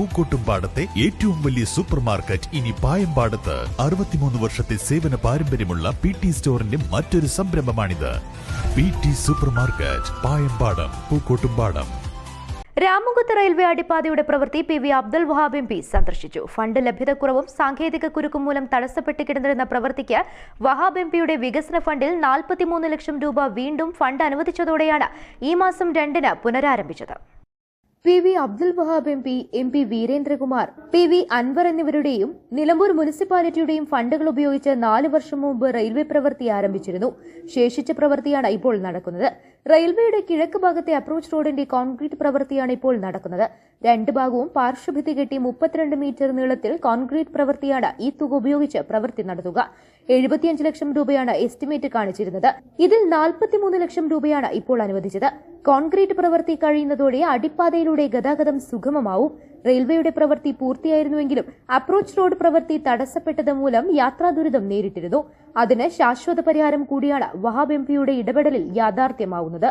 പൂക്കോട്ടുംപാടത്തെ ഏറ്റവും വലിയ super market ഇനി പായമ്പാടത്ത്. അറുപത്തിമൂന്ന് വർഷത്തെ സേവന പാരമ്പര്യമുള്ള പി ടി സ്റ്റോറിന്റെ മറ്റൊരു സംരംഭമാണിത്. P T supermarket Payambadam Pookkottumpadam. Ramakuthu railway അടിപ്പാതയുടെ പ്രവൃത്തി P V Abdul Wahab M P സന്ദർശിച്ചു. ഫണ്ട് ലഭ്യതക്കുറവും സാങ്കേതിക കുരുക്കും മൂലം തടസ്സപ്പെട്ട് കിടന്നിരുന്ന പ്രവൃത്തിക്ക് വഹാബ് എം പിയുടെ വികസന ഫണ്ടിൽ നാൽപ്പത്തിമൂന്ന് ലക്ഷം രൂപ വീണ്ടും ഫണ്ട് അനുവദിച്ചതോടെയാണ് ഈ മാസം രണ്ടിന് പുനരാരംഭിച്ചത്. P V Abdul Wahab M P M P Veerendrakumar P V Anvar എന്നിവരുടെയും Nilambur മുനിസിപ്പാലിറ്റിയുടെയും ഫണ്ടുകൾ ഉപയോഗിച്ച് നാല് വർഷം മുമ്പ് റെയിൽവേ പ്രവൃത്തി ആരംഭിച്ചിരുന്നു. ശേഷിച്ച പ്രവൃത്തിയാണ് ഇപ്പോൾ നടക്കുന്നത്. റെയിൽവേയുടെ കിഴക്ക് ഭാഗത്തെ അപ്രോച്ച് റോഡിന്റെ കോൺക്രീറ്റ് പ്രവൃത്തിയാണ് ഇപ്പോൾ നടക്കുന്നത്. രണ്ട് ഭാഗവും പാർശ്വഭിത്തി കെട്ടി മുപ്പത്തിരണ്ട് മീറ്റർ നീളത്തിൽ കോൺക്രീറ്റ് പ്രവൃത്തിയാണ് ഈ തുക ഉപയോഗിച്ച് പ്രവൃത്തി നടത്തുക. എഴുപത്തിയഞ്ച് ലക്ഷം രൂപയാണ് എസ്റ്റിമേറ്റ് കാണിച്ചിരുന്നത്. ഇതിൽ നാൽപ്പത്തിമൂന്ന് ലക്ഷം രൂപയാണ് ഇപ്പോൾ അനുവദിച്ചത്. കോൺക്രീറ്റ് പ്രവൃത്തി കഴിയുന്നതോടെ അടിപ്പാതയിലൂടെ ഗതാഗതം സുഗമമാവും. റെയിൽവേയുടെ പ്രവൃത്തി പൂർത്തിയായിരുന്നുവെങ്കിലും അപ്രോച്ച് റോഡ് പ്രവൃത്തി തടസ്സപ്പെട്ടത് മൂലം യാത്രാ ദുരിതം നേരിട്ടിരുന്നു. അതിന് ശാശ്വത പരിഹാരം കൂടിയാണ് വഹാബ് എംപിയുടെ ഇടപെടലിൽ യാഥാർത്ഥ്യമാവുന്നത്.